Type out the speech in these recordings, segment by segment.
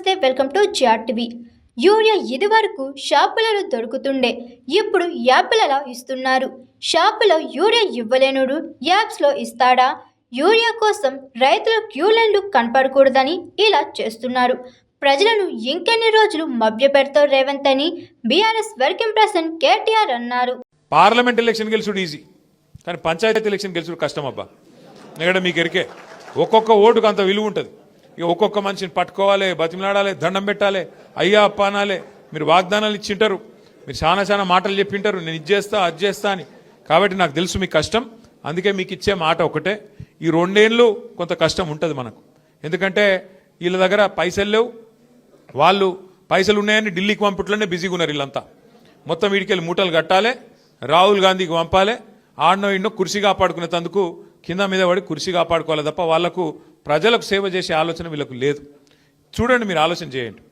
నమస్తే welcome to GR TV. Urea ఇదివరకు షాపులలో దొరుకుతుండే ఇప్పుడు యాప్లలో ఇస్తున్నారు. షాపులో యూరియా ఇవ్వలేనుడు యాప్స్లో ఇస్తాడా? యూరియా కోసం రైతుల క్యూ లైన్లు కనపడకూడదని ఇలా చేస్తున్నారు. ప్రజలను ఇంకెన్ని రోజులు మభ్యపెడతారు రేవంత్ అని బీఆర్ఎస్ వర్కింగ్ ప్రెసిడెంట్ కేటీఆర్ అన్నారు. పార్లమెంట్ ఎలక్షన్ గెలుచుడు ఈజీ కానీ పంచాయతీ ఎలక్షన్ గెలుచుడు కష్టం అబ్బా. ఎందుకంటే మీకు ఎరికే ఒక్కొక్క ఓటుకు అంత విలువ ఉంటుంది. ఇక ఒక్కొక్క మనిషిని పట్టుకోవాలి బతిమలాడాలి దండం పెట్టాలి అయ్యా అప్ప అనాలి. మీరు వాగ్దానాలు ఇచ్చింటారు మీరు చాలా చాలా మాటలు చెప్పింటారు నేను ఇది చేస్తా అది చేస్తా అని. కాబట్టి నాకు తెలుసు మీకు కష్టం. అందుకే మీకు ఇచ్చే మాట ఒకటే. ఈ రెండేళ్ళు కొంత కష్టం ఉంటుంది మనకు. ఎందుకంటే వీళ్ళ దగ్గర పైసలు లేవు. వాళ్ళు పైసలు ఉన్నాయని ఢిల్లీకి పంపట్లోనే బిజీగా ఉన్నారు వీళ్ళంతా. మొత్తం వీడికెళ్ళి మూటలు కట్టాలి రాహుల్ గాంధీకి పంపాలి ఆడనో ఇన్నో కుర్చీ కాపాడుకునేందుకు కింద మీద పడి కుర్చీ కాపాడుకోవాలి తప్ప వాళ్ళకు ప్రజలకు సేవ చేసే ఆలోచన వీళ్ళకు లేదు. చూడండి మీరు ఆలోచన చేయండి.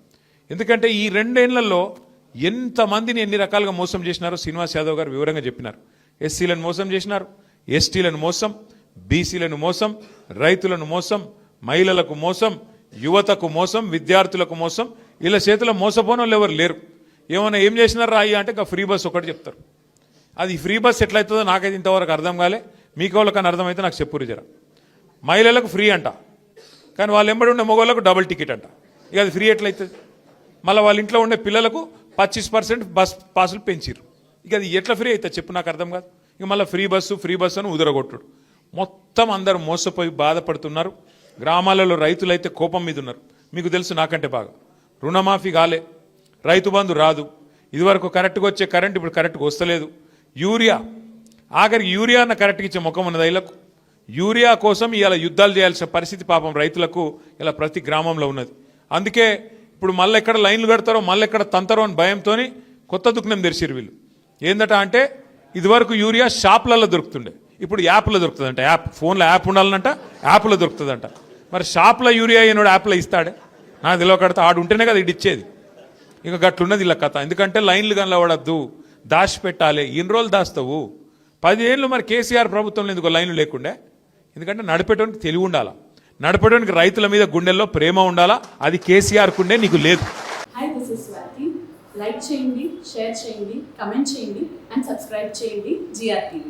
ఎందుకంటే ఈ రెండేళ్ళలో ఎంతమందిని ఎన్ని రకాలుగా మోసం చేసినారో శ్రీనివాస్ యాదవ్ గారు వివరంగా చెప్పినారు. ఎస్సీలను మోసం చేసినారు ఎస్టీలను మోసం బీసీలను మోసం రైతులను మోసం మహిళలకు మోసం యువతకు మోసం విద్యార్థులకు మోసం వీళ్ళ చేతిలో మోసపోని వాళ్ళు ఎవరు లేరు. ఏమైనా ఏం చేసినారు రాయి అంటే ఇంకా ఫ్రీ బస్ ఒకటి చెప్తారు. అది ఫ్రీ బస్ ఎట్లయితుందో నాకైతే ఇంతవరకు అర్థం కాలే. మీకు వాళ్ళకని అర్థమైతే నాకు చెప్పురు జర. మహిళలకు ఫ్రీ అంట. కానీ వాళ్ళు ఎంబడి ఉండే మగవాళ్ళకు డబుల్ టికెట్ అంట. ఇక అది ఫ్రీ ఎట్లయితుంది? మళ్ళీ వాళ్ళ ఇంట్లో ఉండే పిల్లలకు పచ్చిస్ పర్సెంట్ బస్ పాసులు పెంచిర్రు. ఇక అది ఎట్లా ఫ్రీ అవుతుంది చెప్పు నాకు అర్థం కాదు. ఇక మళ్ళీ ఫ్రీ బస్సు ఫ్రీ బస్సు అని ఉదరగొట్టుడు. మొత్తం అందరూ మోసపోయి బాధపడుతున్నారు. గ్రామాలలో రైతులైతే కోపం మీద ఉన్నారు. మీకు తెలుసు నాకంటే బాగా. రుణమాఫీ కాలే. రైతు బంధు రాదు. ఇదివరకు కరెక్ట్గా వచ్చే కరెంట్ ఇప్పుడు కరెక్ట్గా వస్తలేదు. యూరియా ఆఖరికి యూరియాను కరెక్ట్గా ఇచ్చే ముఖం ఉన్నది ఐలకు యూరియా కోసం ఇలా యుద్ధాలు చేయాల్సిన పరిస్థితి పాపం రైతులకు ఇలా ప్రతి గ్రామంలో ఉన్నది. అందుకే ఇప్పుడు మళ్ళీ ఎక్కడ లైన్లు కడతారో మళ్ళీ ఎక్కడ తంతారో అని భయంతో కొత్త దుఃఖనం తెరిచిరు వీళ్ళు. ఏందట అంటే ఇదివరకు యూరియా షాప్లలో దొరుకుతుండే. ఇప్పుడు యాప్లో దొరుకుతుందంట. యాప్ ఫోన్లో యాప్ ఉండాలనంట యాప్లో దొరుకుతుందంట. మరి షాప్లో యూరియా అయినోడు యాప్లో ఇస్తాడే? నాకు తెలియ కడతా ఆడు ఉంటేనే కదా ఇది ఇచ్చేది. ఇక గట్లున్నది ఇలా కథ. ఎందుకంటే లైన్లు కనబడద్దు దాచి పెట్టాలి ఎన్ని రోజులు దాస్తావు? పదిహేళ్ళు మరి కేసీఆర్ ప్రభుత్వంలో ఎందుకు లైన్లు లేకుండే? ఎందుకంటే నడిపేటోనికి తెలివి ఉండాలా? నడపడానికి రైతుల మీద గుండెల్లో ప్రేమ ఉండాలా? అది కేసీఆర్ కుండే నీకు లేదు. Hi this is Swathi like చేయండి షేర్ చేయండి కమెంట్ చేయండి అండ్ సబ్స్క్రైబ్ చేయండి జిఆర్